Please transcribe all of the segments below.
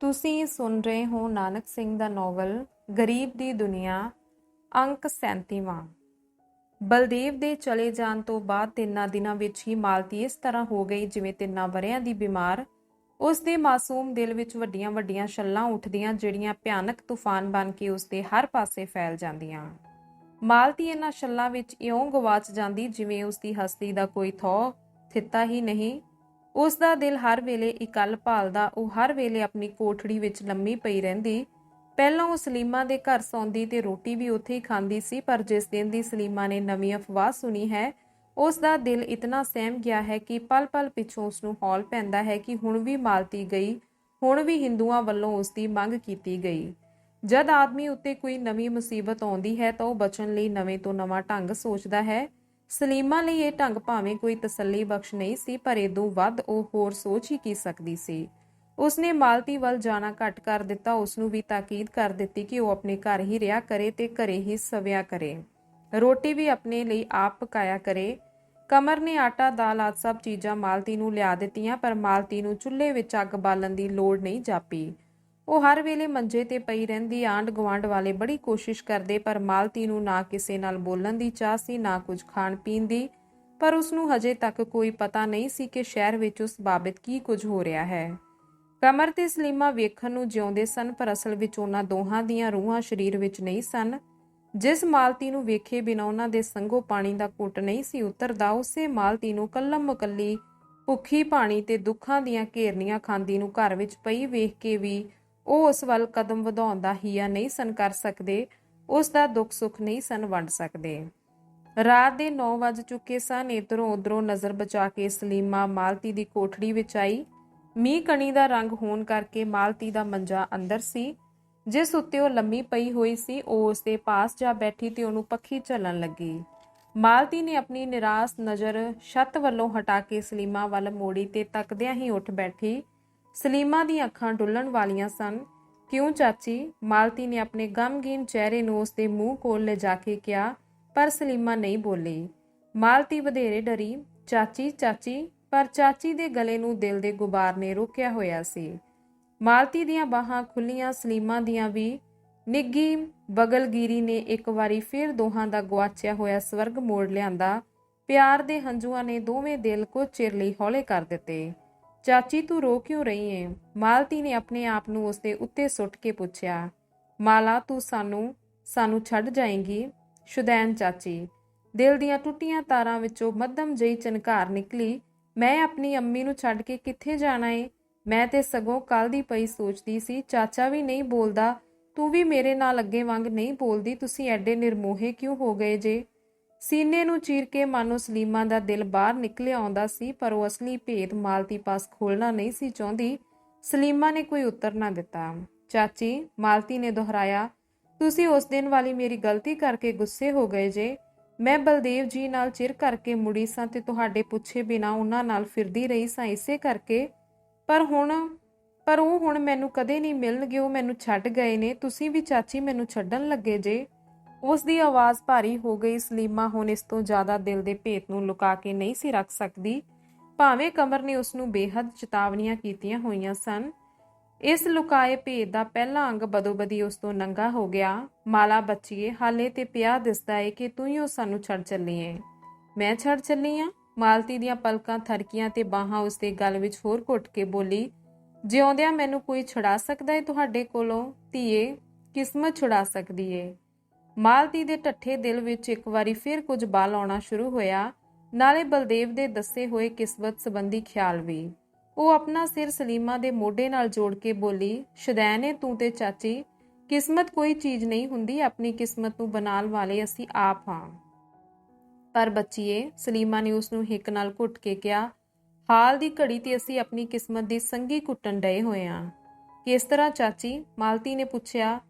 ਤੁਸੀਂ ਸੁਣ ਰਹੇ ਹੋ ਨਾਨਕ ਸਿੰਘ ਦਾ ਨੋਵਲ, ਗਰੀਬ ਦੀ ਦੁਨੀਆ, ਅੰਕ 37ਵਾਂ ਬਲਦੇਵ ਦੇ ਚਲੇ ਜਾਣ ਤੋਂ ਬਾਅਦ ਤਿੰਨਾਂ ਦਿਨਾਂ ਵਿੱਚ ਹੀ ਮਾਲਤੀ ਇਸ ਤਰ੍ਹਾਂ ਹੋ ਗਈ ਜਿਵੇਂ ਤਿੰਨਾਂ ਵਰਿਆਂ ਦੀ ਬਿਮਾਰ। ਉਸ ਦੇ ਮਾਸੂਮ ਦਿਲ ਵਿੱਚ ਵੱਡੀਆਂ-ਵੱਡੀਆਂ ਛੱਲਾਂ ਉੱਠਦੀਆਂ ਜਿਹੜੀਆਂ ਭਿਆਨਕ ਤੂਫਾਨ ਬਣ ਕੇ ਉਸ ਦੇ ਹਰ ਪਾਸੇ ਫੈਲ ਜਾਂਦੀਆਂ। ਮਾਲਤੀ ਇਹਨਾਂ ਛੱਲਾਂ ਵਿੱਚ ਇਉਂ ਗਵਾਚ ਜਾਂਦੀ ਜਿਵੇਂ ਉਸ ਦੀ ਹਸਤੀ ਦਾ ਕੋਈ ਥੋ ਥਿੱਤਾ ਹੀ ਨਹੀਂ। ਉਸ ਦਾ ਦਿਲ ਹਰ ਵੇਲੇ ਇਕੱਲ ਭਾਲਦਾ, ਉਹ ਹਰ ਵੇਲੇ ਆਪਣੀ ਕੋਠੜੀ ਵਿੱਚ ਲੰਮੀ ਪਈ ਰਹਿੰਦੀ। ਪਹਿਲਾਂ ਉਹ ਸਲੀਮਾ ਦੇ ਘਰ ਸੌਂਦੀ ਤੇ ਰੋਟੀ ਵੀ ਉੱਥੇ ਹੀ ਖਾਂਦੀ ਸੀ, ਪਰ ਜਿਸ ਦਿਨ ਦੀ ਸਲੀਮਾ ਨੇ ਨਵੀਂ ਅਫਵਾਹ ਸੁਣੀ ਹੈ ਉਸ ਦਾ ਦਿਲ ਇਤਨਾ ਸਹਿਮ ਗਿਆ ਹੈ ਕਿ ਪਲ-ਪਲ ਪਿੱਛੋਂ ਉਸ ਨੂੰ ਹੌਲ ਪੈਂਦਾ ਹੈ ਕਿ ਹੁਣ ਵੀ ਮਾਲਤੀ ਗਈ, ਹੁਣ ਵੀ ਹਿੰਦੂਆਂ ਵੱਲੋਂ ਉਸ ਦੀ ਮੰਗ ਕੀਤੀ ਗਈ। ਜਦ ਆਦਮੀ ਉੱਤੇ ਕੋਈ ਨਵੀਂ ਮੁਸੀਬਤ ਆਉਂਦੀ ਹੈ ਤਾਂ ਉਹ ਬਚਣ ਲਈ ਨਵੇਂ ਤੋਂ ਨਵਾਂ ਢੰਗ ਸੋਚਦਾ ਹੈ। ਸਲੀਮਾ ਲਈ ਇਹ ਢੰਗ ਭਾਵੇਂ ਕੋਈ ਤਸੱਲੀ ਬਖਸ਼ ਨਹੀਂ ਸੀ, ਪਰ ਇਦੋਂ ਵੱਧ ਉਹ ਹੋਰ ਸੋਚ ਹੀ ਕੀ ਸਕਦੀ ਸੀ। ਉਸਨੇ ਮਾਲਤੀ ਵੱਲ ਜਾਣਾ ਘੱਟ ਕਰ ਦਿੱਤਾ ਉਸ ਨੂੰ ਵੀ ਤਾਕੀਦ ਕਰ ਦਿੱਤੀ ਕਿ ਉਹ ਆਪਣੇ ਘਰ ਹੀ ਰਿਹਾ ਕਰੇ ਤੇ ਘਰੇ ਹੀ ਸਵਿਆ ਕਰੇ। ਰੋਟੀ ਵੀ ਆਪਣੇ ਲਈ ਆਪ ਪਕਾਇਆ ਕਰੇ। ਕਮਰ ਨੇ ਆਟਾ, ਦਾਲ ਆਦਿ ਸਭ ਚੀਜ਼ਾਂ ਮਾਲਤੀ ਨੂੰ ਲਿਆ ਦਿੱਤੀਆਂ, ਪਰ ਮਾਲਤੀ ਨੂੰ ਚੁੱਲ੍ਹੇ ਵਿੱਚ ਅੱਗ ਬਾਲਣ ਦੀ ਲੋੜ ਨਹੀਂ ਜਾਪੀ। ਉਹ ਹਰ ਵੇਲੇ ਮੰਜੇ ਤੇ ਪਈ ਰਹਿੰਦੀ ਆਂਡ ਗਵਾਂਡ ਵਾਲੇ ਬੜੀ ਕੋਸ਼ਿਸ਼ ਕਰਦੇ, ਪਰ ਮਾਲਤੀ ਨੂੰ ਨਾ ਕਿਸੇ ਨਾਲ ਬੋਲਣ ਦੀ ਚਾਹ ਸੀ, ਨਾ ਕੁਝ ਖਾਣ ਪੀਣ ਦੀ। ਪਰ ਉਸ ਨੂੰ ਹਜੇ ਤੱਕ ਕੋਈ ਪਤਾ ਨਹੀਂ ਸੀ ਕਿ ਸ਼ਹਿਰ ਵਿੱਚ ਉਸ ਬਾਬਤ ਕੀ ਕੁਝ ਹੋ ਰਿਹਾ ਹੈ। ਕਮਰ ਤੇ ਸਲੀਮਾ ਵੇਖਣ ਨੂੰ ਜਿਉਂਦੇ ਸਨ, ਪਰ ਅਸਲ ਵਿੱਚ ਉਹਨਾਂ ਦੋਹਾਂ ਦੀਆਂ ਰੂਹਾਂ ਸਰੀਰ ਵਿੱਚ ਨਹੀਂ ਸਨ। ਜਿਸ ਮਾਲਤੀ ਨੂੰ ਵੇਖੇ ਬਿਨਾਂ ਉਹਨਾਂ ਦੇ ਸੰਗੋ ਪਾਣੀ ਦਾ ਘੁੱਟ ਨਹੀਂ ਸੀ ਉਤਰਦਾ, ਉਸੇ ਮਾਲਤੀ ਨੂੰ ਕੱਲਮ ਮੁਕੱਲੀ ਭੁੱਖੀ ਪਾਣੀ ਤੇ ਦੁੱਖਾਂ ਦੀਆਂ ਘੇਰਨੀਆਂ ਖਾਂਦੀ ਨੂੰ ਘਰ ਵਿੱਚ ਪਈ ਵੇਖ ਕੇ ਵੀ ਉਹ ਉਸ ਵੱਲ ਕਦਮ ਵਧਾਉਣ ਦਾ ਹੀਆ ਨਹੀਂ ਸਨ ਕਰ ਸਕਦੇ, ਉਸ ਦਾ ਦੁੱਖ ਸੁੱਖ ਨਹੀਂ ਸਨ ਵੰਡ ਸਕਦੇ। ਰਾਤ ਦੇ 9 ਵਜ ਚੁੱਕੇ ਸਨ, ਇਧਰੋਂ ਉਧਰੋਂ ਨਜ਼ਰ ਬਚਾ ਕੇ ਸਲੀਮਾ ਮਾਲਤੀ ਦੀ ਕੋਠੜੀ ਵਿੱਚ ਆਈ। ਮੀਂਹ ਕਣੀ ਦਾ ਰੰਗ ਹੋਣ ਕਰਕੇ ਮਾਲਤੀ ਦਾ ਮੰਜਾ ਅੰਦਰ ਸੀ। ਜਿਸ ਉੱਤੇ ਉਹ ਲੰਮੀ ਪਈ ਹੋਈ ਸੀ, ਉਹ ਉਸ ਦੇ ਪਾਸ ਜਾ ਬੈਠੀ ਤੇ ਉਹਨੂੰ ਪੱਖੀ ਝੱਲਣ ਲੱਗੀ। ਮਾਲਤੀ ਨੇ ਆਪਣੀ ਨਿਰਾਸ਼ ਨਜ਼ਰ ਛੱਤ ਵੱਲੋਂ ਹਟਾ ਕੇ ਸਲੀਮਾ ਵੱਲ ਮੋੜੀ ਤੇ ਤੱਕਦਿਆਂ ਹੀ ਉੱਠ ਬੈਠੀ। ਸਲੀਮਾ ਦੀਆਂ ਅੱਖਾਂ ਡੁੱਲਣ ਵਾਲੀਆਂ ਸਨ। ਕਿਉਂ ਚਾਚੀ? ਮਾਲਤੀ ਨੇ ਆਪਣੇ ਗਮਗੀਨ ਚਿਹਰੇ ਨੂੰ ਉਸ ਦੇ ਮੂੰਹ ਕੋਲ ਲੈ ਜਾ ਕੇ ਕਿਹਾ, ਪਰ ਸਲੀਮਾ ਨਹੀਂ ਬੋਲੀ। ਮਾਲਤੀ ਵਧੇਰੇ ਡਰੀ। ਚਾਚੀ ਚਾਚੀ? ਪਰ ਚਾਚੀ ਦੇ ਗਲੇ ਨੂੰ ਦਿਲ ਦੇ ਗੁਬਾਰ ਨੇ ਰੋਕਿਆ ਹੋਇਆ ਸੀ। ਮਾਲਤੀ ਦੀਆਂ ਬਾਹਾਂ ਖੁੱਲੀਆਂ ਸਲੀਮਾ ਦੀਆਂ ਵੀ। ਨਿੱਗੀ ਬਗਲਗੀਰੀ ਨੇ ਇੱਕ ਵਾਰੀ ਫਿਰ ਦੋਹਾਂ ਦਾ ਗਵਾਚਿਆ ਹੋਇਆ ਸਵਰਗ ਮੋੜ ਲਿਆਂਦਾ। ਪਿਆਰ ਦੇ ਹੰਝੂਆਂ ਨੇ ਦੋਵੇਂ ਦਿਲ ਕੁਝ ਚਿਰ ਲਈ ਹੌਲੇ ਕਰ ਦਿੱਤੇ। ਚਾਚੀ ਤੂੰ ਰੋ ਕਿਉਂ ਰਹੀ ਏ? ਮਾਲਤੀ ਨੇ ਆਪਣੇ ਆਪ ਨੂੰ ਉਸਦੇ ਉੱਤੇ ਸੁੱਟ ਕੇ ਪੁੱਛਿਆ। ਮਾਲਾ, ਤੂੰ ਸਾਨੂੰ ਸਾਨੂੰ ਛੱਡ ਜਾਏਂਗੀ? ਸ਼ੁਦੈਨ ਚਾਚੀ, ਦਿਲ ਦੀਆਂ ਟੁੱਟੀਆਂ ਤਾਰਾਂ ਵਿੱਚੋਂ ਮੱਧਮ ਜਿਹੀ ਚਨਕਾਰ ਨਿਕਲੀ। ਮੈਂ ਆਪਣੀ ਅੰਮੀ ਨੂੰ ਛੱਡ ਕੇ ਕਿੱਥੇ ਜਾਣਾ ਏ? ਮੈਂ ਤੇ ਸਗੋਂ ਕੱਲ ਦੀ ਪਈ ਸੋਚਦੀ ਸੀ, ਚਾਚਾ ਵੀ ਨਹੀਂ ਬੋਲਦਾ। ਤੂੰ ਵੀ ਮੇਰੇ ਨਾਲ ਅੱਗੇ ਵਾਂਗ ਨਹੀਂ ਬੋਲਦੀ, ਤੁਸੀਂ ਐਡੇ ਨਿਰਮੋਹੇ ਕਿਉਂ ਹੋ ਗਏ ਜੇ? ਸੀਨੇ ਨੂੰ ਚੀਰ ਕੇ ਮਾਨੋ ਸਲੀਮਾ ਦਾ ਦਿਲ ਬਾਹਰ ਨਿਕਲਿਆ ਆਉਂਦਾ ਸੀ, ਪਰ ਉਹ ਅਸਲੀ ਭੇਦ ਮਾਲਤੀ ਪਾਸ ਖੋਲਣਾ ਨਹੀਂ ਸੀ ਚਾਹੁੰਦੀ। ਸਲੀਮਾ ਨੇ ਕੋਈ ਉੱਤਰ ਨਾ ਦਿੱਤਾ। ਚਾਚੀ, ਮਾਲਤੀ ਨੇ ਦੁਹਰਾਇਆ, ਤੁਸੀਂ ਉਸ ਦਿਨ ਵਾਲੀ ਮੇਰੀ ਗਲਤੀ ਕਰਕੇ ਗੁੱਸੇ ਹੋ ਗਏ ਜੇ। ਮੈਂ ਬਲਦੇਵ ਜੀ ਨਾਲ ਚਿਰ ਕਰਕੇ ਮੁੜੀ ਸਾਂ ਤੇ ਤੁਹਾਡੇ ਪੁੱਛੇ ਬਿਨਾ ਉਹਨਾਂ ਨਾਲ ਫਿਰਦੀ ਰਹੀ ਸਾਂ ਇਸੇ ਕਰਕੇ। ਪਰ ਹੁਣ, ਪਰ ਉਹ ਹੁਣ ਮੈਨੂੰ ਕਦੇ ਨਹੀਂ ਮਿਲਣਗੇ, ਉਹ ਮੈਨੂੰ ਛੱਡ ਗਏ ਨੇ। ਤੁਸੀਂ ਵੀ ਚਾਚੀ ਮੈਨੂੰ ਛੱਡਣ ਲੱਗੇ ਜੇ। ਉਸ ਦੀ ਆਵਾਜ਼ ਭਾਰੀ ਹੋ ਗਈ, ਸਲੀਮਾ ਹੁਣ ਇਸ ਤੋਂ ਜ਼ਿਆਦਾ ਦਿਲ ਦੇ ਭੇਤ ਨੂੰ ਲੁਕਾ ਕੇ ਨਹੀਂ ਸੀ ਰੱਖ ਸਕਦੀ। ਭਾਵੇਂ ਕਮਰ ਨੇ ਉਸ ਨੂੰ ਬੇਹੱਦ ਚੇਤਾਵਨੀਆਂ ਕੀਤੀਆਂ ਹੋਈਆਂ ਸਨ, ਇਸ ਲੁਕਾਏ ਭੇਦ ਦਾ ਪਹਿਲਾ ਅੰਗ ਬਦੋਬਦੀ ਉਸ ਤੋਂ ਨੰਗਾ ਹੋ ਗਿਆ। ਮਾਲਾ ਬੱਚੀਏ, ਹਾਲੇ ਤੇ ਪਿਆ ਦਿਸਦਾ ਏ ਕਿ ਤੂੰ ਹੀ ਉਹ ਸਾਨੂੰ ਛੱਡ ਚੱਲੀ ਏ। ਮੈਂ ਛੱਡ ਚੱਲੀ ਆ? ਮਾਲਤੀ ਦੀਆਂ ਪਲਕਾਂ, ਥਰਕੀਆਂ ਤੇ ਬਾਹਾਂ ਉਸ ਦੇ ਗਲ ਵਿੱਚ ਹੋਰ ਘੁੱਟ ਕੇ ਬੋਲੀ, ਜਿਉਂਦਿਆਂ ਮੈਨੂੰ ਕੋਈ ਛੁਡਾ ਸਕਦਾ ਏ ਤੁਹਾਡੇ ਕੋਲੋਂ? ਧੀਏ, ਕਿਸਮਤ ਛੁਡਾ ਸਕਦੀ ਏ? ਮਾਲਤੀ ਦੇ ਠੱਠੇ ਦਿਲ ਵਿੱਚ ਇੱਕ ਵਾਰੀ ਫਿਰ ਕੁਝ ਬਲ ਆਉਣਾ ਸ਼ੁਰੂ ਹੋਇਆ, ਨਾਲੇ ਬਲਦੇਵ ਦੇ ਦੱਸੇ ਹੋਏ ਕਿਸਮਤ ਸੰਬੰਧੀ ਖਿਆਲ ਵੀ। ਉਹ ਆਪਣਾ ਸਿਰ ਸਲੀਮਾ ਦੇ ਮੋਢੇ ਨਾਲ ਜੋੜ ਕੇ ਬੋਲੀ, ਸ਼ਦੈਨੇ ਤੂੰ ਤੇ ਚਾਚੀ, ਕਿਸਮਤ ਕੋਈ ਚੀਜ਼ ਨਹੀਂ ਹੁੰਦੀ, ਆਪਣੀ ਕਿਸਮਤ ਨੂੰ ਬਣਾਉਣ ਵਾਲੇ ਅਸੀਂ ਆਪ ਹਾਂ। ਪਰ ਬੱਚੀਏ, ਸਲੀਮਾ ਨੇ ਉਸ ਨੂੰ ਹਿੱਕ ਨਾਲ ਘੁੱਟ ਕੇ ਕਿਹਾ, ਹਾਲ ਦੀ ਘੜੀ ਤੇ ਅਸੀਂ ਆਪਣੀ ਕਿਸਮਤ ਦੀ ਸੰਗੀ ਕੁੱਟਣ ਡਏ ਹੋਏ ਹਾਂ ਕਿਸ ਤਰ੍ਹਾਂ ਚਾਚੀ? ਮਾਲਤੀ ਨੇ ਪੁੱਛਿਆ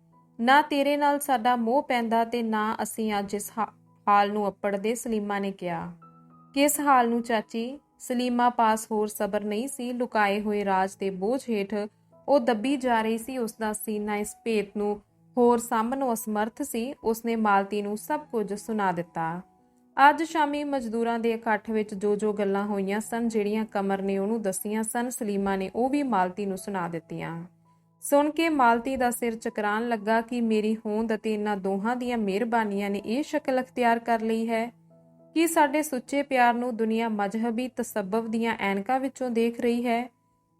ਨਾ ਤੇਰੇ ਨਾਲ ਸਾਡਾ ਮੋਹ ਪੈਂਦਾ ਤੇ ਨਾ ਅਸੀਂ ਅੱਜ ਇਸ ਹਾਲ ਨੂੰ ਅੱਪੜਦੇ, ਸਲੀਮਾ ਨੇ ਕਿਹਾ। ਕਿਸ ਹਾਲ ਨੂੰ ਚਾਚੀ? ਸਲੀਮਾ ਪਾਸ ਹੋਰ ਸਬਰ ਨਹੀਂ ਸੀ, ਲੁਕਾਏ ਹੋਏ ਰਾਜ ਦੇ ਬੋਝ ਹੇਠ ਉਹ ਦੱਬੀ ਜਾ ਰਹੀ ਸੀ ਉਸ ਦਾ ਸੀਨਾ ਇਸ ਭੇਤ ਨੂੰ ਹੋਰ ਸਾਂਭਣੋਂ ਅਸਮਰਥ ਸੀ, ਉਸਨੇ ਮਾਲਤੀ ਨੂੰ ਸਭ ਕੁਝ ਸੁਣਾ ਦਿੱਤਾ। ਅੱਜ ਸ਼ਾਮੀ ਮਜ਼ਦੂਰਾਂ ਦੇ ਇਕੱਠ ਵਿੱਚ ਜੋ ਜੋ ਗੱਲਾਂ ਹੋਈਆਂ ਸਨ, ਜਿਹੜੀਆਂ ਕਮਰ ਨੇ ਉਹਨੂੰ ਦੱਸੀਆਂ ਸਨ, ਸਲੀਮਾ ਨੇ ਉਹ ਵੀ ਮਾਲਤੀ ਨੂੰ ਸੁਣਾ ਦਿੱਤੀਆਂ। ਸੁਣ ਕੇ ਮਾਲਤੀ ਦਾ ਸਿਰ ਚਕਰਾਨ ਲੱਗਾ ਕਿ ਮੇਰੀ ਹੋਂਦ ਅਤੇ ਇਹਨਾਂ ਦੋਹਾਂ ਦੀਆਂ ਮਿਹਰਬਾਨੀਆਂ ਨੇ ਇਹ ਸ਼ਕਲ ਅਖਤਿਆਰ ਕਰ ਲਈ ਹੈ। ਕਿ ਸਾਡੇ ਸੁੱਚੇ ਪਿਆਰ ਨੂੰ ਦੁਨੀਆ ਮਜਹਬੀ ਤਸੱਬਬ ਦੀਆਂ ਐਨਕਾਂ ਵਿੱਚੋਂ ਦੇਖ ਰਹੀ ਹੈ?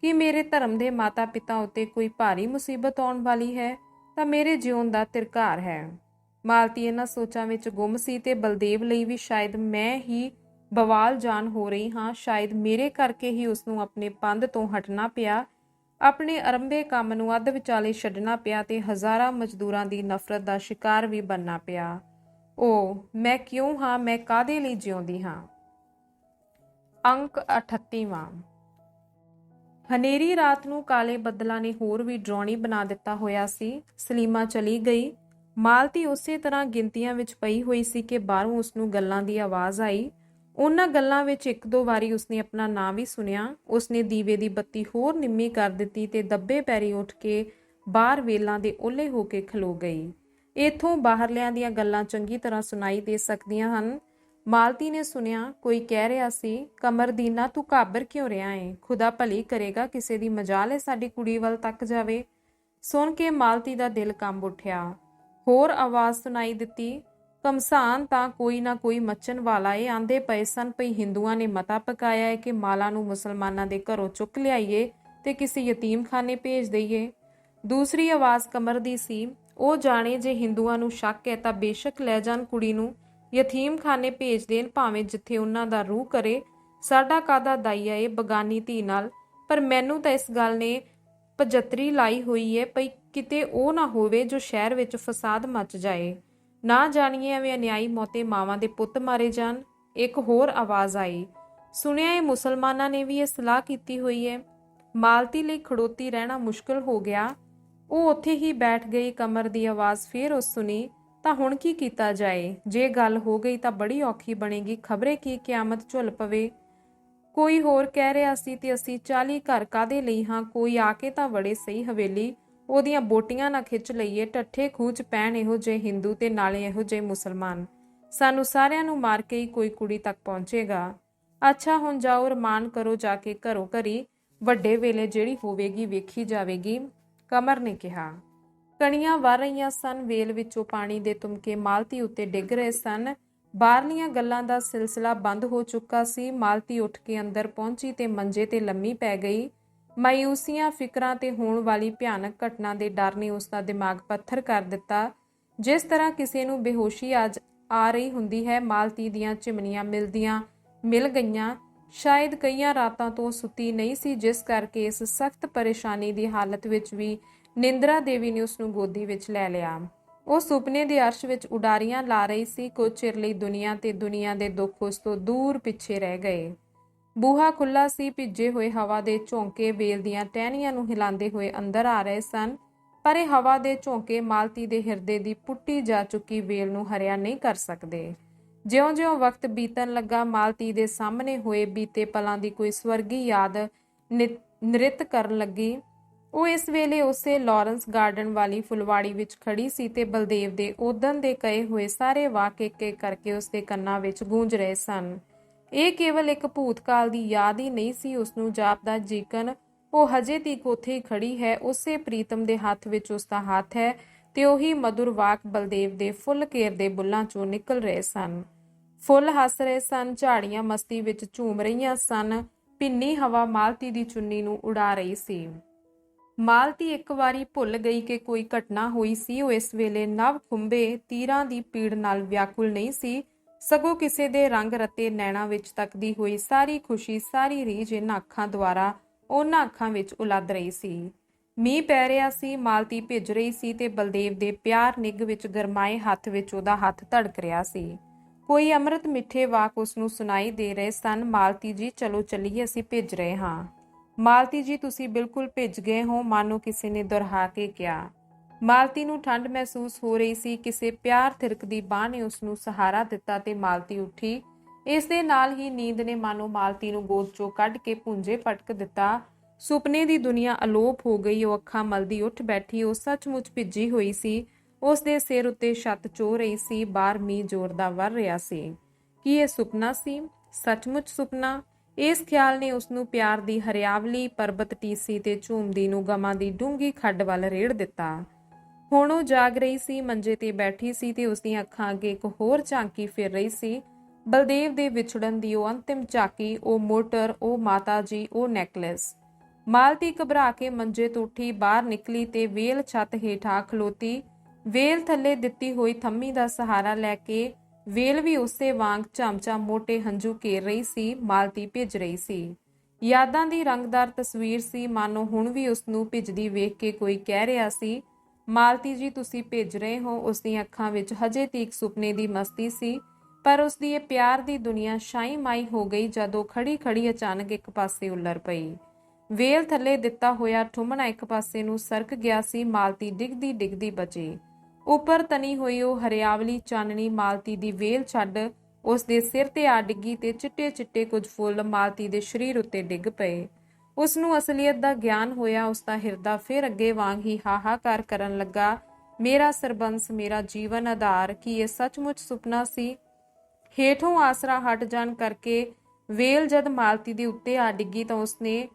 ਕਿ ਮੇਰੇ ਧਰਮ ਦੇ ਮਾਤਾ-ਪਿਤਾ ਉੱਤੇ ਕੋਈ ਭਾਰੀ ਮੁਸੀਬਤ ਆਉਣ ਵਾਲੀ ਹੈ? ਤਾਂ ਮੇਰੇ ਜਿਉਣ ਦਾ ਤਿਰਕਾਰ ਹੈ। ਮਾਲਤੀ ਇਹਨਾਂ ਸੋਚਾਂ ਵਿੱਚ ਗੁੰਮ ਸੀ ਤੇ ਬਲਦੇਵ ਲਈ ਵੀ ਸ਼ਾਇਦ ਮੈਂ ਹੀ ਬਵਾਲ ਜਾਨ ਹੋ ਰਹੀ ਹਾਂ। ਸ਼ਾਇਦ ਮੇਰੇ ਕਰਕੇ ਹੀ ਉਸ ਨੂੰ ਆਪਣੇ ਪੰਧ ਤੋਂ ਹਟਣਾ ਪਿਆ। ਆਪਣੇ ਅਰੰਭੇ ਕੰਮ ਨੂੰ ਅੱਧ ਵਿਚਾਲੇ ਛੱਡਣਾ ਪਿਆ ਤੇ ਹਜ਼ਾਰਾਂ ਮਜ਼ਦੂਰਾਂ ਦੀ ਨਫ਼ਰਤ ਦਾ ਸ਼ਿਕਾਰ ਵੀ ਬਣਨਾ ਪਿਆ। ਉਹ ਮੈਂ ਕਿਉਂ ਹਾਂ? ਮੈਂ ਕਾਦੇ ਲਈ ਜਿਉਂਦੀ ਹਾਂ? ਅੰਕ 38ਵਾਂ ਹਨੇਰੀ ਰਾਤ ਨੂੰ ਕਾਲੇ ਬੱਦਲਾਂ ਨੇ ਹੋਰ ਵੀ ਡਰਾਉਣੀ ਬਣਾ ਦਿੱਤਾ ਹੋਇਆ ਸੀ। ਸਲੀਮਾ ਚਲੀ ਗਈ। ਮਾਲਤੀ ਉਸੇ ਤਰ੍ਹਾਂ ਗਿਣਤੀਆਂ ਵਿੱਚ ਪਈ ਹੋਈ ਸੀ ਕਿ ਬਾਹਰੋਂ ਉਸ ਨੂੰ ਗੱਲਾਂ ਦੀ ਆਵਾਜ਼ ਆਈ। ਉਹਨਾਂ ਗੱਲਾਂ ਵਿੱਚ ਇੱਕ ਦੋ ਵਾਰੀ ਉਸਨੇ ਆਪਣਾ ਨਾਂ ਵੀ ਸੁਣਿਆ। ਉਸਨੇ ਦੀਵੇ ਦੀ ਬੱਤੀ ਹੋਰ ਨਿੰਮੀ ਕਰ ਦਿੱਤੀ ਤੇ ਦੱਬੇ ਪੈਰੀ ਉੱਠ ਕੇ ਬਾਹਰ ਵੇਲਾਂ ਦੇ ਓਲੇ ਹੋ ਕੇ ਖਲੋ ਗਈ। ਇਥੋਂ ਬਾਹਰਲਿਆਂ ਦੀਆਂ ਗੱਲਾਂ ਚੰਗੀ ਤਰ੍ਹਾਂ ਸੁਣਾਈ ਦੇ ਸਕਦੀਆਂ ਹਨ। ਮਾਲਤੀ ਨੇ ਸੁਣਿਆ, ਕੋਈ ਕਹਿ ਰਿਹਾ ਸੀ ਕਮਰਦੀਨਾ ਤੂੰ ਘਾਬਰ ਕਿਉਂ ਰਿਹਾ ਏ? ਖੁਦਾ ਭਲੀ ਕਰੇਗਾ, ਕਿਸੇ ਦੀ ਮਜਾਲ ਹੈ ਸਾਡੀ ਕੁੜੀ ਵੱਲ ਤੱਕ ਜਾਵੇ। ਸੁਣ ਕੇ ਮਾਲਤੀ ਦਾ ਦਿਲ ਕੰਬ ਉੱਠਿਆ। ਹੋਰ ਆਵਾਜ਼ ਸੁਣਾਈ ਦਿੱਤੀ ਕਮਸਾਨ ਤਾਂ ਕੋਈ ਨਾ ਕੋਈ ਮੱਚਣ ਵਾਲਾ ਏ। ਆਂਦੇ ਪਏ ਸਨ ਪਈ ਹਿੰਦੂਆਂ ਨੇ ਮਤਾ ਪਕਾਇਆ ਹੈ ਕਿ ਮਾਲਾ ਨੂੰ ਮੁਸਲਮਾਨਾਂ ਦੇ ਘਰੋਂ ਚੁੱਕ ਲਿਆਈਏ ਤੇ ਕਿਸੇ ਯਤੀਮਖਾਨੇ ਭੇਜ ਦਈਏ। ਦੂਸਰੀ ਆਵਾਜ਼ ਕਮਰ ਦੀ ਸੀ, ਉਹ ਜਾਣੇ ਜੇ ਹਿੰਦੂਆਂ ਨੂੰ ਸ਼ੱਕ ਹੈ ਤਾਂ ਬੇਸ਼ੱਕ ਲੈ ਜਾਣ ਕੁੜੀ ਨੂੰ, ਯਤੀਮਖਾਨੇ ਭੇਜ ਦੇਣ ਭਾਵੇਂ ਜਿੱਥੇ ਉਹਨਾਂ ਦਾ ਰੂਹ ਕਰੇ। ਸਾਡਾ ਕਾਦਾ ਦਾਈਆ ਏ ਬਗਾਨੀ ਧੀ ਨਾਲ? ਪਰ ਮੈਨੂੰ ਤਾਂ ਇਸ ਗੱਲ ਨੇ ਪਜਤਰੀ ਲਾਈ ਹੋਈ ਏ ਪਈ ਕਿਤੇ ਉਹ ਨਾ ਹੋਵੇ ਜੋ ਸ਼ਹਿਰ ਵਿੱਚ ਫਸਾਦ ਮਚ ਜਾਏ। ਨਾ ਜਾਣੀਏ ਐਵੇਂ ਅਨਿਆਈ ਮੋਤੇ ਮਾਵਾਂ ਦੇ ਪੁੱਤ ਮਾਰੇ ਜਾਣ, ਇੱਕ ਹੋਰ ਆਵਾਜ਼ ਆਈ। ਸੁਣਿਆ ਇਹ ਮੁਸਲਮਾਨਾਂ ਨੇ ਵੀ ਇਹ ਸਲਾਹ ਕੀਤੀ ਹੋਈ ਹੈ ਮਾਲਤੀ ਲਈ ਖੜੋਤੀ ਰਹਿਣਾ ਮੁਸ਼ਕਲ ਹੋ ਗਿਆ। ਉਹ ਉੱਥੇ ਹੀ ਬੈਠ ਗਈ, ਕਮਰ ਦੀ ਆਵਾਜ਼ ਫੇਰ ਉਸ ਸੁਣੀ। ਤਾਂ ਹੁਣ ਕੀ ਕੀਤਾ ਜਾਏ? ਜੇ ਗੱਲ ਹੋ ਗਈ ਤਾਂ ਬੜੀ ਔਖੀ ਬਣੇਗੀ। ਖਬਰੇ ਕੀ ਕਿਆਮਤ ਝੁੱਲ ਪਵੇ? ਕੋਈ ਹੋਰ ਕਹਿ ਰਿਹਾ ਸੀ ਤੇ ਅਸੀਂ 40 ਘਰ ਕਾਦੇ ਲਈ ਹਾਂ? ਕੋਈ ਆ ਕੇ ਤਾਂ ਵੜੇ ਸਹੀ ਹਵੇਲੀ। ਉਹਦੀਆਂ ਬੋਟੀਆਂ ਨਾ ਖਿੱਚ ਲਈਏ ਟੱਠੇ ਖੂਚ ਪੈਣ ਇਹੋ ਜੇ ਹਿੰਦੂ ਤੇ ਨਾਲੇ ਇਹੋ ਜੇ ਮੁਸਲਮਾਨ। ਸਾਨੂੰ ਸਾਰਿਆਂ ਨੂੰ ਮਾਰ ਕੇ ਹੀ ਕੋਈ ਕੁੜੀ ਤੱਕ ਪਹੁੰਚੇਗਾ। ਅੱਛਾ, ਹੁਣ ਜਾਓ, ਰਮਾਨ ਕਰੋ, ਜਾ ਕੇ ਘਰੋਂ ਘਰੀ, ਵੱਡੇ ਵੇਲੇ ਜਿਹੜੀ ਹੋਵੇਗੀ ਵੇਖੀ ਜਾਵੇਗੀ, ਕਮਰ ਨੇ ਕਿਹਾ। ਕਣੀਆਂ ਵਰ ਰਹੀਆਂ ਸਨ, ਵੇਲ ਵਿੱਚੋਂ ਪਾਣੀ ਦੇ ਤੁਮਕੇ ਮਾਲਤੀ ਉੱਤੇ ਡਿੱਗ ਰਹੇ ਸਨ। ਬਾਹਰਲੀਆਂ ਗੱਲਾਂ ਦਾ ਸਿਲਸਿਲਾ ਬੰਦ ਹੋ ਚੁੱਕਾ ਸੀ। ਮਾਲਤੀ ਉੱਠ ਕੇ ਅੰਦਰ ਪਹੁੰਚੀ ਤੇ ਮੰਜੇ ਤੇ ਲੰਮੀ ਪੈ ਗਈ। ਮਾਇੂਸੀਆਂ ਫਿਕਰਾਂ ਤੇ ਹੋਣ ਵਾਲੀ ਭਿਆਨਕ ਘਟਨਾ ਦੇ ਡਰ ਨੇ ਉਸ ਦਾ ਦਿਮਾਗ ਪੱਥਰ ਕਰ ਦਿੱਤਾ। ਜਿਸ ਤਰ੍ਹਾਂ ਕਿਸੇ ਨੂੰ ਬੇਹੋਸ਼ੀ ਅੱਜ ਆ ਰਹੀ ਹੁੰਦੀ ਹੈ, ਮਾਲਤੀ ਦੀਆਂ ਚਿਮਨੀਆਂ ਮਿਲਦੀਆਂ, ਮਿਲ ਗਈਆਂ। ਸ਼ਾਇਦ ਕਈਆਂ ਰਾਤਾਂ ਤੋਂ ਸੁੱਤੀ ਨਹੀਂ ਸੀ, ਜਿਸ ਕਰਕੇ ਇਸ ਸਖਤ ਪਰੇਸ਼ਾਨੀ ਦੀ ਹਾਲਤ ਵਿੱਚ ਵੀ ਨਿੰਦਰਾ ਦੇਵੀ ਨੇ ਉਸ ਨੂੰ ਗੋਦੀ ਵਿੱਚ ਲੈ ਲਿਆ। ਉਹ ਸੁਪਨੇ ਦੇ ਅਰਸ਼ ਵਿੱਚ ਉਡਾਰੀਆਂ ਲਾ ਰਹੀ ਸੀ, ਕੁਝ ਚਿਰ ਲਈ ਦੁਨੀਆ ਤੇ ਦੁਨੀਆ ਦੇ ਦੁੱਖ ਉਸ ਤੋਂ ਦੂਰ ਪਿੱਛੇ ਰਹਿ ਗਏ। ਬੂਹਾ ਖੁੱਲਾ ਸੀ, ਭਿੱਜੇ ਹੋਏ ਹਵਾ ਦੇ ਝੋਂਕੇ ਵੇਲ ਦੀਆਂ ਟਹਿਣੀਆਂ ਨੂੰ ਹਿਲਾਉਂਦੇ ਹੋਏ ਅੰਦਰ ਆ ਰਹੇ ਸਨ, ਪਰ ਇਹ ਹਵਾ ਦੇ ਝੋਂਕੇ ਮਾਲਤੀ ਦੇ ਹਿਰਦੇ ਦੀ ਪੁੱਟੀ ਜਾ ਚੁੱਕੀ ਵੇਲ ਨੂੰ ਹਰਿਆ ਨਹੀਂ ਕਰ ਸਕਦੇ। ਜਿਉਂ-ਜਿਉਂ ਵਕਤ ਬੀਤਣ ਲੱਗਾ, ਮਾਲਤੀ ਦੇ ਸਾਹਮਣੇ ਹੋਏ ਬੀਤੇ ਪਲਾਂ ਦੀ ਕੋਈ ਸਵਰਗੀ ਯਾਦ ਨਿ- ਨ੍ਰਿਤ ਕਰਨ ਲੱਗੀ। ਉਹ ਇਸ ਵੇਲੇ ਉਸੇ ਲਾਰੈਂਸ ਗਾਰਡਨ ਵਾਲੀ ਫੁਲਵਾੜੀ ਵਿੱਚ ਖੜੀ ਸੀ ਤੇ ਬਲਦੇਵ ਦੇ ਉਦਨ ਦੇ ਕਹੇ ਹੋਏ ਸਾਰੇ ਵਾਕ ਇੱਕ ਇੱਕ ਕਰਕੇ ਉਸਦੇ ਕੰਨਾਂ ਵਿੱਚ ਗੂੰਜ ਰਹੇ ਸਨ। ਇਹ ਕੇਵਲ ਇੱਕ ਭੂਤਕਾਲ ਦੀ ਯਾਦ ਹੀ ਨਹੀਂ ਸੀ ਉਸ ਨੂੰ ਜਾਪਦਾ ਜੀਕਨ ਉਹ ਹਜੇ ਤੀਕ ਉੱਥੇ ਹੀ ਖੜੀ ਹੈ, ਉਸੇ ਪ੍ਰੀਤਮ ਦੇ ਹੱਥ ਵਿੱਚ ਉਸ ਦਾ ਹੱਥ ਹੈ ਤੇ ਉਹੀ ਮధుਰ ਵਾਕ ਬਲਦੇਵ ਦੇ ਫੁੱਲ ਕੇਰ ਦੇ ਬੁੱਲਾਂ ਚੋਂ ਨਿਕਲ ਰਹੇ ਸਨ। ਫੁੱਲ ਹੱਸ ਰਹੇ ਸਨ, ਝਾੜੀਆਂ ਮਸਤੀ ਵਿੱਚ ਝੂਮ ਰਹੀਆਂ ਸਨ ਪਿੰਨੀ ਹਵਾ ਮਾਲਤੀ ਦੀ ਚੁੰਨੀ ਨੂੰ ਉਡਾ ਰਹੀ ਸੀ। ਮਾਲਤੀ ਇੱਕ ਵਾਰੀ ਭੁੱਲ ਗਈ ਕਿ ਕੋਈ ਘਟਨਾ ਹੋਈ ਸੀ, ਉਹ ਇਸ ਵੇਲੇ ਨਵ ਖੁੰਬੇ ਤੀਰਾਂ ਦੀ ਪੀੜ ਨਾਲ ਵਿਆਕੁਲ ਨਹੀਂ ਸੀ ਸਗੋਂ ਕਿਸੇ ਦੇ ਰੰਗ ਰਤੇ ਨੈਣਾ ਵਿੱਚ ਤੱਕਦੀ ਹੋਈ ਸਾਰੀ ਖੁਸ਼ੀ, ਸਾਰੀ ਰੀਝ ਇਹਨਾਂ ਅੱਖਾਂ ਦੁਆਰਾ ਉਹਨਾਂ ਅੱਖਾਂ ਵਿੱਚ ਉਲੱਦ ਰਹੀ ਸੀ। ਮੀਂਹ ਪੈ ਰਿਹਾ ਸੀ, ਮਾਲਤੀ ਭਿੱਜ ਰਹੀ ਸੀ ਤੇ ਬਲਦੇਵ ਦੇ ਪਿਆਰ ਨਿੱਘ ਵਿੱਚ ਗਰਮਾਏ ਹੱਥ ਵਿੱਚ ਉਹਦਾ ਹੱਥ ਧੜਕ ਰਿਹਾ ਸੀ। ਕੋਈ ਅੰਮ੍ਰਿਤ ਮਿੱਠੇ ਵਾਕ ਉਸ ਨੂੰ ਸੁਣਾਈ ਦੇ ਰਹੇ ਸਨ, ਮਾਲਤੀ ਜੀ, ਚਲੋ ਚੱਲੀਏ, ਅਸੀਂ ਭਿੱਜ ਰਹੇ ਹਾਂ। ਮਾਲਤੀ ਜੀ, ਤੁਸੀਂ ਬਿਲਕੁਲ ਭਿੱਜ ਗਏ ਹੋ, ਮਾਨੋ ਕਿਸੇ ਨੇ ਦੁਹਰਾ ਕੇ ਕਿਹਾ। ਮਾਲਤੀ ਨੂੰ ਠੰਡ ਮਹਿਸੂਸ ਹੋ ਰਹੀ ਸੀ। ਕਿਸੇ ਪਿਆਰ ਥਿਰਕਦੀ ਬਾਹ ਨੇ ਉਸ ਨੂੰ ਸਹਾਰਾ ਦਿੱਤਾ ਤੇ ਮਾਲਤੀ ਉੱਠੀ। ਇਸ ਦੇ ਨਾਲ ਹੀ ਨੀਂਦ ਨੇ ਮਾਨੋ ਮਾਲਤੀ ਨੂੰ ਗੋਦ ਚੋਂ ਕੱਢ ਕੇ ਪੁੰਜੇ ਪਟਕ ਦਿੱਤਾ। ਸੁਪਨੇ ਦੀ ਦੁਨੀਆ ਅਲੋਪ ਹੋ ਗਈ। ਉਹ ਅੱਖਾਂ ਮਲਦੀ ਉੱਠ ਬੈਠੀ। ਉਹ ਸੱਚਮੁੱਚ ਭਿੱਜੀ ਹੋਈ ਸੀ। ਉਸ ਦੇ ਸਿਰ ਉੱਤੇ ਛੱਤ ਚੋ ਰਹੀ ਸੀ। ਬਾਹਰ ਮੀਂਹ ਜ਼ੋਰ ਦਾ ਵਰ ਰਿਹਾ ਸੀ। ਕੀ ਇਹ ਸੁਪਨਾ ਸੀ? ਸੱਚਮੁੱਚ ਸੁਪਨਾ। ਇਸ ਖਿਆਲ ਨੇ ਉਸ ਨੂੰ ਪਿਆਰ ਦੀ ਹਰਿਆਵਲੀ, ਪਰਬਤ ਟੀਸੀ ਤੇ ਝੂਮਦੀ ਨੂੰ ਗਮਾਂ ਦੀ ਡੂੰਗੀ ਖੱਡ ਵੱਲ ਰੇੜ ਦਿੱਤਾ। ਹੁਣ ਉਹ ਜਾਗ ਰਹੀ ਸੀ, ਮੰਜੇ ਤੇ ਬੈਠੀ ਸੀ ਤੇ ਉਸ ਦੀਆਂ ਅੱਖਾਂ ਅੱਗੇ ਇੱਕ ਹੋਰ ਝਾਂਕੀ ਫਿਰ ਰਹੀ ਸੀ। ਬਲਦੇਵ ਦੇ ਵਿਛੜਨ ਦੀ ਉਹ ਅੰਤਿਮ ਝਾਕੀ, ਉਹ ਮੋਟਰ, ਉਹ ਮਾਤਾ ਜੀ, ਉਹ ਨੈਕਲੇਸ। ਮਾਲਤੀ ਘਬਰਾ ਕੇ ਮੰਜੇ ਤੋਂ ਉੱਠੀ, ਬਾਹਰ ਨਿਕਲੀ ਤੇ ਵੇਲ ਛੱਤ ਹੇਠਾਂ ਖਲੋਤੀ। ਵੇਲ ਥੱਲੇ ਦਿੱਤੀ ਹੋਈ ਥੰਮੀ ਦਾ ਸਹਾਰਾ ਲੈ ਕੇ ਵੇਲ ਵੀ ਉਸੇ ਵਾਂਗ ਝਮਝਾ ਮੋਟੇ ਹੰਝੂ ਘੇਰ ਰਹੀ ਸੀ, ਮਾਲਤੀ ਭਿੱਜ ਰਹੀ ਸੀ। ਯਾਦਾਂ ਦੀ ਰੰਗਦਾਰ ਤਸਵੀਰ ਸੀ, ਮਾਨੋ ਹੁਣ ਵੀ ਉਸ ਨੂੰ ਭਿੱਜਦੀ ਵੇਖ ਕੇ ਕੋਈ ਕਹਿ ਰਿਹਾ ਸੀ ਮਾਲਤੀ ਜੀ, ਤੁਸੀਂ ਭੇਜ ਰਹੇ ਹੋ। ਉਸ ਦੀਆਂ ਅੱਖਾਂ ਵਿੱਚ ਹਜੇ ਤੀਕ ਸੁਪਨੇ ਦੀ ਮਸਤੀ ਸੀ, ਪਰ ਉਸ ਦੀ ਇਹ ਪਿਆਰ ਦੀ ਦੁਨੀਆ ਸ਼ਾਈ ਮਾਈ ਹੋ ਗਈ ਜਦੋਂ ਖੜੀ ਖੜੀ ਅਚਾਨਕ ਇੱਕ ਪਾਸੇ ਉੱਲਰ ਪਈ। ਵੇਲ ਥੱਲੇ ਦਿੱਤਾ ਹੋਇਆ ਠੁਮਣਾ ਇੱਕ ਪਾਸੇ ਨੂੰ ਸਰਕ ਗਿਆ ਸੀ, ਮਾਲਤੀ ਡਿੱਗਦੀ ਡਿੱਗਦੀ ਬਚੀ। ਉੱਪਰ ਤਨੀ ਹੋਈ ਉਹ ਹਰਿਆਵਲੀ ਚਾਨਣੀ ਮਾਲਤੀ ਦੀ ਵੇਲ ਛੱਡ ਉਸ ਦੇ ਸਿਰ ਤੇ ਆ ਡਿੱਗੀ ਤੇ ਚਿੱਟੇ ਚਿੱਟੇ ਕੁਝ ਫੁੱਲ ਮਾਲਤੀ ਦੇ ਸਰੀਰ ਉੱਤੇ ਡਿੱਗ ਪਏ। ਉਸ ਨੂੰ ਅਸਲੀਅਤ ਦਾ ਗਿਆਨ ਹੋਇਆ ਉਸ ਦਾ ਹਿਰਦਾ ਫਿਰ ਅੱਗੇ ਵਾਂਗ ਹੀ ਹਾਹਾਕਾਰ ਕਰਨ ਲੱਗਾ। ਮੇਰਾ ਸਰਬੰਸ, ਮੇਰਾ ਜੀਵਨ ਆਧਾਰ, ਕੀ ਇਹ ਸੱਚਮੁੱਚ ਸੁਪਨਾ ਸੀ? ਹੇਠੋਂ ਆਸਰਾ ਹਟ ਜਾਣ ਕਰਕੇ ਵੇਲ ਜਦ ਮਾਲਤੀ ਦੇ ਉੱਤੇ ਆ ਡਿੱਗੀ ਤਾਂ ਉਸਨੇ,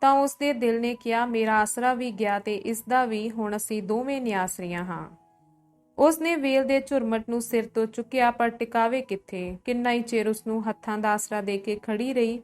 ਤਾਂ ਉਸਦੇ ਦਿਲ ਨੇ ਕਿਹਾ, ਮੇਰਾ ਆਸਰਾ ਵੀ ਗਿਆ ਤੇ ਇਸ ਦਾ ਵੀ ਹੁਣ ਅਸੀਂ ਦੋਵੇਂ ਨਿਆਸਰੀਆਂ ਹਾਂ। ਉਸਨੇ ਵੇਲ ਦੇ ਝੁਰਮਟ ਨੂੰ ਸਿਰ ਤੋਂ ਚੁੱਕਿਆ, ਪਰ ਟਿਕਾਵੇ ਕਿੱਥੇ? ਕਿੰਨਾ ਹੀ ਚਿਰ ਉਸ ਨੂੰ ਹੱਥਾਂ ਦਾ ਆਸਰਾ ਦੇ ਕੇ ਖੜੀ ਰਹੀ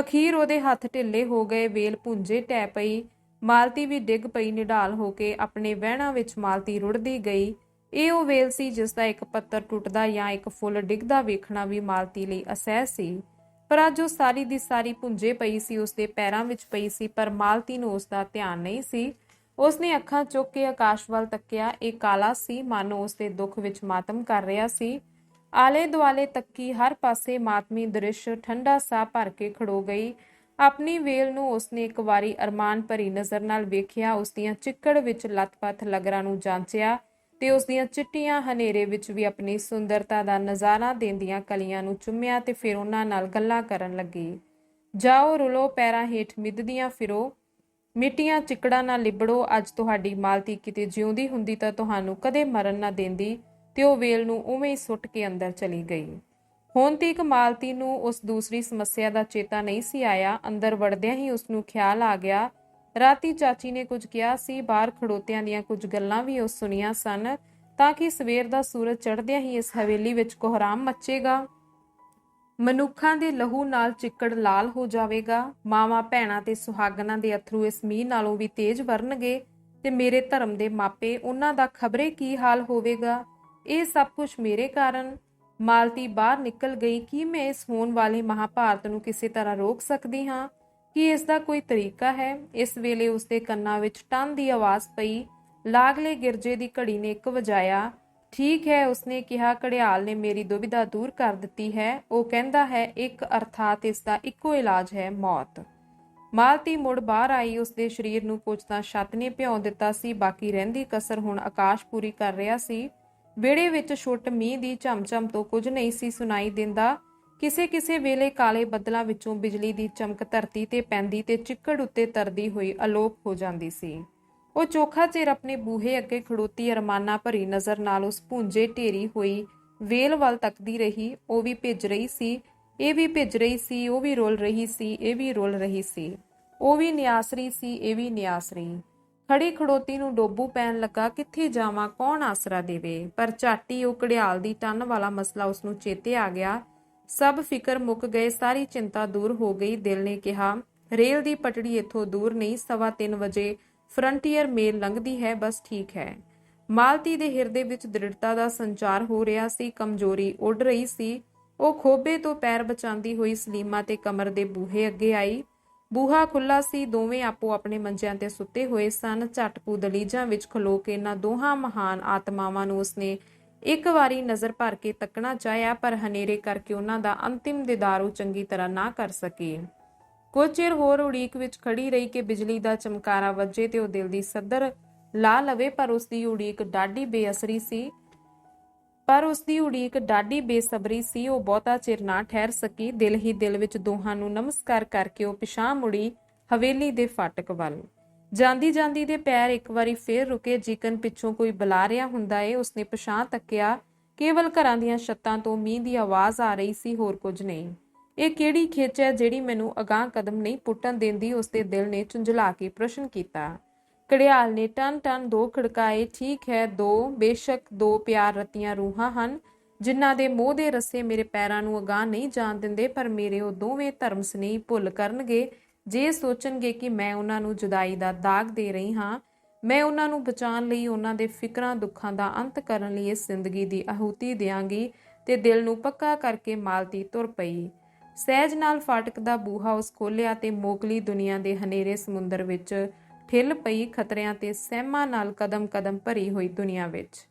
ਅਖੀਰ ਉਹਦੇ ਹੱਥ ਢਿੱਲੇ ਹੋ ਗਏ, ਵੇਲ ਪੁੰਜੇ ਟੈ ਪਈ। ਮਾਲਤੀ ਵੀ ਡਿੱਗ ਪਈ ਨਿਢਾਲ ਹੋ ਕੇ ਆਪਣੇ ਵਹਿਣਾ ਵਿੱਚ ਮਾਲਤੀ ਰੁੜਦੀ ਗਈ। ਇਹ ਉਹ ਵੇਲ ਸੀ ਜਿਸ ਦਾ ਇੱਕ ਪੱਤਰ ਟੁੱਟਦਾ ਜਾਂ ਇੱਕ ਫੁੱਲ ਡਿੱਗਦਾ ਵੇਖਣਾ ਵੀ ਮਾਲਤੀ ਲਈ ਅਸਹਿ ਸੀ। ਪਰ ਅੱਜ ਉਹ ਸਾਰੀ ਦੀ ਸਾਰੀ ਪੁੰਜੇ ਪਈ ਸੀ, ਉਸਦੇ ਪੈਰਾਂ ਵਿੱਚ ਪਈ ਸੀ, ਪਰ ਮਾਲਤੀ ਨੂੰ ਉਸ ਦਾ ਧਿਆਨ ਨਹੀਂ ਸੀ। ਉਸਨੇ ਅੱਖਾਂ ਚੁੱਕ ਕੇ ਆਕਾਸ਼ ਵੱਲ ਤੱਕਿਆ। ਇਹ ਕਾਲਾ ਸੀ, ਮਾਨੋ ਉਸਦੇ ਦੁੱਖ ਵਿੱਚ ਮਾਤਮ ਕਰ ਰਿਹਾ ਸੀ। ਆਲੇ ਦੁਆਲੇ ਤੱਕੀ ਹਰ ਪਾਸੇ ਮਾਤਮੀ ਦ੍ਰਿਸ਼ ਠੰਡਾ ਸਾਹ ਭਰ ਕੇ ਖੜੋ ਗਈ। ਆਪਣੀ ਵੇਲ ਨੂੰ ਉਸਨੇ ਇੱਕ ਵਾਰੀ ਅਰਮਾਨ ਭਰੀ ਨਜ਼ਰ ਨਾਲ ਵੇਖਿਆ ਉਸ ਦੀਆਂ ਚਿੱਕੜ ਵਿੱਚ ਲੱਤ-ਪੱਥ ਲਗਰਾਂ ਨੂੰ ਜਾਂਚਿਆ ਤੇ ਉਸ ਦੀਆਂ ਚਿੱਟੀਆਂ ਹਨੇਰੇ ਵਿੱਚ ਵੀ ਆਪਣੀ ਸੁੰਦਰਤਾ ਦਾ ਨਜ਼ਾਰਾ ਦੇਂਦੀਆਂ ਕਲੀਆਂ ਨੂੰ ਚੁੰਮਿਆ ਤੇ ਫਿਰ ਉਹਨਾਂ ਨਾਲ ਗੱਲਾਂ ਕਰਨ ਲੱਗੀ। ਜਾਓ, ਰੁਲੋ, ਪੈਰਾਂ ਹੇਠ ਮਿੱਧਦੀਆਂ ਫਿਰੋ। ਮਿੱਟੀਆਂ ਚਿੱਕੜਾਂ ਨਾਲ ਲਿਬੜੋ। ਅੱਜ ਤੁਹਾਡੀ ਮਾਲਤੀ ਕਿਤੇ ਜਿਉਂਦੀ ਹੁੰਦੀ ਤਾਂ ਤੁਹਾਨੂੰ ਕਦੇ ਮਰਨ ਨਾ ਦਿੰਦੀ। ਤੇ ਉਹ ਵੇਲ ਨੂੰ ਉਵੇਂ ਹੀ ਸੁੱਟ ਕੇ ਅੰਦਰ ਚਲੀ ਗਈ। ਹੁਣ ਤੀਕ ਮਾਲਤੀ ਨੂੰ ਉਸ ਦੂਸਰੀ ਸਮੱਸਿਆ ਦਾ ਚੇਤਾ ਨਹੀਂ ਸੀ ਆਇਆ। ਅੰਦਰ ਵੜਦਿਆਂ ਹੀ ਉਸ ਨੂੰ ਖਿਆਲ ਆ ਗਿਆ। ਰਾਤੀ ਚਾਚੀ ਨੇ ਕੁਝ ਕਿਹਾ ਸੀ, ਬਾਹਰ ਖੜੋਤਿਆਂ ਦੀਆਂ ਕੁਝ ਗੱਲਾਂ ਵੀ ਉਹ ਸੁਣੀਆਂ ਸਨ, ਤਾਂ ਕਿ ਸਵੇਰ ਦਾ ਸੂਰਜ ਚੜ੍ਹਦਿਆਂ ਹੀ ਇਸ ਹਵੇਲੀ ਵਿੱਚ ਕੋਹਰਾਮ ਮੱਚੇਗਾ। ਮਨੁੱਖਾਂ ਦੇ ਲਹੂ ਨਾਲ ਚਿੱਕੜ ਲਾਲ ਹੋ ਜਾਵੇਗਾ। ਮਾਵਾਂ ਭੈਣਾਂ ਤੇ ਸੁਹਾਗਨਾਂ ਦੇ ਅਥਰੂ ਇਸ ਮੀਂਹ ਨਾਲੋਂ ਵੀ ਤੇਜ਼ ਵਰਨਗੇ ਤੇ ਮੇਰੇ ਧਰਮ ਦੇ ਮਾਪੇ, ਉਹਨਾਂ ਦਾ ਖਬਰੇ ਕੀ ਹਾਲ ਹੋਵੇਗਾ? ਇਹ ਸਭ ਕੁਝ ਮੇਰੇ ਕਾਰਨ। ਮਾਲਤੀ ਬਾਹਰ ਨਿਕਲ ਗਈ ਕਿ ਮੈਂ ਇਸ ਹੋਣ ਵਾਲੇ ਮਹਾਭਾਰਤ ਨੂੰ ਕਿਸੇ ਤਰ੍ਹਾਂ ਰੋਕ ਸਕਦੀ ਹਾਂ, ਕਿ ਇਸ ਦਾ ਕੋਈ ਤਰੀਕਾ ਹੈ। ਇਸ ਵੇਲੇ ਉਸਦੇ ਕੰਨਾਂ ਵਿੱਚ ਟਨ ਦੀ ਆਵਾਜ਼ ਪਈ, ਲਾਗਲੇ ਗਿਰਜੇ ਦੀ ਘੜੀ ਨੇ ਇੱਕ ਵਜਾਇਆ, ਠੀਕ ਹੈ, ਉਸਨੇ ਕਿਹਾ, ਘੜਿਆਲ ਨੇ ਮੇਰੀ ਦੁਬਿਧਾ ਦੂਰ ਕਰ ਦਿੱਤੀ ਹੈ। ਉਹ ਕਹਿੰਦਾ ਹੈ, ਇੱਕ ਅਰਥਾਤ ਇਸ ਦਾ ਇੱਕੋ ਇਲਾਜ ਹੈ, ਮੌਤ। ਮਾਲਤੀ ਮੁੜ ਬਾਹਰ ਆਈ, ਉਸਦੇ ਸਰੀਰ ਨੂੰ ਕੁਝ ਤਾਂ ਛੱਤ ਨੇ ਭਿਉਂ ਦਿੱਤਾ ਸੀ, ਬਾਕੀ ਰਹਿੰਦੀ ਕਸਰ ਹੁਣ ਆਕਾਸ਼ ਪੂਰੀ ਕਰ ਰਿਹਾ ਸੀ। ਵਿਹੜੇ ਵਿੱਚ ਛੁੱਟ ਮੀਂਹ ਦੀ ਝਮਝਮ ਤੋਂ ਕੁਝ ਨਹੀਂ ਸੀ ਸੁਣਾਈ ਦਿੰਦਾ। ਕਿਸੇ ਕਿਸੇ ਵੇਲੇ ਕਾਲੇ ਬੱਦਲਾਂ ਵਿੱਚੋਂ ਬਿਜਲੀ ਦੀ ਚਮਕ ਧਰਤੀ ਤੇ ਪੈਂਦੀ ਤੇ ਚਿੱਕੜ ਉੱਤੇ ਤਰਦੀ ਹੋਈ ਅਲੋਪ ਹੋ ਜਾਂਦੀ ਸੀ। ਉਹ ਚੋਖਾ ਚਿਰ ਆਪਣੇ ਬੂਹੇ ਅੱਗੇ ਖੜੋਤੀ ਅਰਮਾਨਾ ਭਰੀ ਨਜ਼ਰ ਨਾਲ ਉਸ ਭੁੰਜੇ ਢੇਰੀ ਹੋਈ ਵੇਲ ਵੱਲ ਤੱਕਦੀ ਰਹੀ। ਉਹ ਵੀ ਭਿੱਜ ਰਹੀ ਸੀ, ਇਹ ਵੀ ਭਿੱਜ ਰਹੀ ਸੀ, ਉਹ ਵੀ ਰੋਲ ਰਹੀ ਸੀ, ਇਹ ਵੀ ਰੋਲ ਰਹੀ ਸੀ। ਉਹ ਵੀ ਨਿਆਸਰੀ ਸੀ, ਇਹ ਵੀ ਨਿਆਸਰੀ। ਖੜੀ ਖੜੋਤੀ ਨੂੰ ਡੋਬੂ ਪੈਣ ਲੱਗਾ, ਕਿੱਥੇ ਜਾਵਾਂ, ਕੌਣ ਆਸਰਾ ਦੇਵੇ? ਪਰ ਝਾਟੀ ਉਹ ਕੜਿਆਲ ਦੀ ਟੰਨ ਵਾਲਾ ਮਸਲਾ ਉਸ ਨੂੰ ਚੇਤੇ ਆ ਗਿਆ। ਸਭ ਫਿਕਰ ਮੁੱਕ ਗਏ, ਸਾਰੀ ਚਿੰਤਾ ਦੂਰ ਹੋ ਗਈ। ਦਿਲ ਨੇ ਕਿਹਾ, ਰੇਲ ਦੀ ਪਟੜੀ ਇੱਥੋਂ ਦੂਰ ਨਹੀਂ, ਸਵਾ 3 ਵਜੇ ਫਰੰਟੀਅਰ ਮੇਲ ਲੰਘਦੀ ਹੈ, ਬਸ ਠੀਕ ਹੈ। ਮਾਲਤੀ ਦੇ ਹਿਰਦੇ ਵਿੱਚ ਦ੍ਰਿੜਤਾ ਦਾ ਸੰਚਾਰ ਹੋ ਰਿਹਾ ਸੀ, ਕਮਜ਼ੋਰੀ ਉੱਡ ਰਹੀ ਸੀ। ਉਹ ਖੋਬੇ ਤੋਂ ਪੈਰ ਬਚਾਉਂਦੀ ਹੋਈ ਸਲੀਮਾ ਤੇ ਕਮਰ ਦੇ ਬੂਹੇ ਅੱਗੇ ਆਈ। ਬੂਹਾ ਖੁੱਲਾ ਸੀ, ਦੋਵੇਂ ਆਪੋ ਆਪਣੇ ਮੰਜਿਆਂ ਤੇ ਸੁੱਤੇ ਹੋਏ ਸਨ। ਝਟਪੂ ਦਲੀਜਾਂ ਵਿੱਚ ਖਲੋ ਕੇ ਇਹਨਾਂ ਦੋਹਾਂ ਮਹਾਨ ਆਤਮਾਵਾਂ ਨੂੰ ਉਸਨੇ ਇੱਕ ਵਾਰੀ ਨਜ਼ਰ ਭਰ ਕੇ ਤੱਕਣਾ ਚਾਹਿਆ, ਪਰ ਹਨੇਰੇ ਕਰਕੇ ਉਹਨਾਂ ਦਾ ਅੰਤਿਮ ਦੀਦਾਰ ਉਹ ਚੰਗੀ ਤਰ੍ਹਾਂ ਨਾ ਕਰ ਸਕੀ। ਕੁਝ ਚਿਰ ਹੋਰ ਉਡੀਕ ਵਿੱਚ ਖੜੀ ਰਹੀ ਕਿ ਬਿਜਲੀ ਦਾ ਚਮਕਾਰਾ ਵੱਜੇ ਤੇ ਉਹ ਦਿਲ ਦੀ ਸੱਦਰ ਲਾ ਲਵੇ, ਪਰ ਉਸ ਦੀ ਉਡੀਕ ਡਾਢੀ ਬੇਅਸਰੀ ਸੀ। ਪਰ ਉਸ ਦੀ ਉਡੀਕ ਡਾਢੀ ਬੇਸਬਰੀ ਸੀ, ਉਹ ਬਹੁਤਾ ਚਿਰ ਨਾ ਠਹਿਰ ਸਕੀ। ਦਿਲ ਹੀ ਦਿਲ ਵਿੱਚ ਦੋਹਾਂ ਨੂੰ ਨਮਸਕਾਰ ਕਰਕੇ ਉਹ ਪਿਛਾਂ ਮੁੜੀ ਹਵੇਲੀ ਦੇ ਫਾਟਕ ਵੱਲ। ਜਾਂਦੀ ਜਾਂਦੀ ਦੇ ਪੈਰ ਇੱਕ ਵਾਰੀ ਫੇਰ ਰੁਕੇ ਜੀਕਨ ਪਿੱਛੋਂ ਕੋਈ ਬੁਲਾ ਰਿਹਾ ਹੁੰਦਾ ਏ, ਉਸਨੇ ਪਿਛਾਂ ਤੱਕਿਆ, ਕੇਵਲ ਘਰਾਂ ਦੀਆਂ ਛੱਤਾਂ ਤੋਂ ਮੀਂਹ ਦੀ ਆਵਾਜ਼ ਆ ਰਹੀ ਸੀ, ਹੋਰ ਕੁਝ ਨਹੀਂ। ਇਹ ਕਿਹੜੀ ਖਿੱਚ ਹੈ ਜਿਹੜੀ ਮੈਨੂੰ ਅਗਾਂਹ ਕਦਮ ਨਹੀਂ ਪੁੱਟਣ ਦਿੰਦੀ? ਉਸਦੇ ਦਿਲ ਨੇ ਚੁੰਝਲਾ ਕੇ ਪ੍ਰਸ਼ਨ ਕੀਤਾ। ਘੜਿਆਲ ਨੇ ਟਨ ਟਨ ਦੋ ਖੜਕਾਏ, ਠੀਕ ਹੈ, ਦੋ, ਬੇਸ਼ੱਕ ਦੋ ਪਿਆਰ ਰਤੀਆਂ ਰੂਹਾਂ ਹਨ, ਜਿਨ੍ਹਾਂ ਦੇ ਮੋਹ ਦੇ ਰਸੇ ਮੇਰੇ ਪੈਰਾਂ ਨੂੰ ਅਗਾਹ ਨਹੀਂ ਜਾਣ ਦਿੰਦੇ, ਪਰ ਮੇਰੇ ਉਹ ਦੋਵੇਂ ਧਰਮ ਸਨੇਹੀ ਭੁੱਲ ਕਰਨਗੇ, ਜੇ ਸੋਚਣਗੇ ਕਿ ਮੈਂ ਉਹਨਾਂ ਨੂੰ ਜੁਦਾਈ ਦਾ ਦਾਗ ਦੇ ਰਹੀ ਹਾਂ, ਮੈਂ ਉਹਨਾਂ ਨੂੰ ਬਚਾਉਣ ਲਈ ਉਹਨਾਂ ਦੇ ਫਿਕਰਾਂ ਦੁੱਖਾਂ ਦਾ ਅੰਤ ਕਰਨ ਲਈ ਇਸ ਜ਼ਿੰਦਗੀ ਦੀ ਆਹੂਤੀ ਦਿਆਂਗੀ ਤੇ ਦਿਲ ਨੂੰ ਪੱਕਾ ਕਰਕੇ ਮਾਲਤੀ ਤੁਰ ਪਈ। ਸਹਿਜ ਨਾਲ ਫਾਟਕ ਦਾ ਬੂਹਾ ਉਸ ਖੋਲਿਆ ਤੇ ਮੋਗਲੀ ਦੁਨੀਆ ਦੇ ਹਨੇਰੇ ਸਮੁੰਦਰ ਵਿੱਚ ਠਿੱਲ ਪਈ ਖਤਰਿਆਂ ਤੇ ਸਹਿਮਾਂ ਨਾਲ ਕਦਮ-ਕਦਮ ਭਰੀ ਹੋਈ ਦੁਨੀਆ ਵਿੱਚ।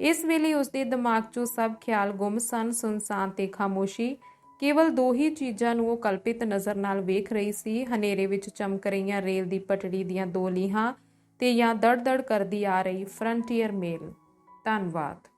ਇਸ ਵੇਲੇ ਉਸ ਦੇ ਦਿਮਾਗ 'ਚੋਂ ਸਭ ਖਿਆਲ ਗੁੰਮ ਸਨ। ਸੁਨਸਾਨ ਤੇ ਖਾਮੋਸ਼ੀ ਕੇਵਲ ਦੋ ਹੀ ਚੀਜ਼ਾਂ ਨੂੰ ਉਹ ਕਲਪਿਤ ਨਜ਼ਰ ਨਾਲ ਵੇਖ ਰਹੀ ਸੀ। ਹਨੇਰੇ ਵਿੱਚ ਚਮਕ ਰਹੀਆਂ ਰੇਲ ਦੀ ਪਟੜੀ ਦੀਆਂ ਦੋ ਲੀਹਾਂ ਤੇ ਜਾਂ ਦੜ-ਦੜ ਕਰਦੀ ਆ ਰਹੀ ਫਰੰਟੀਅਰ ਮੇਲ। ਧੰਨਵਾਦ।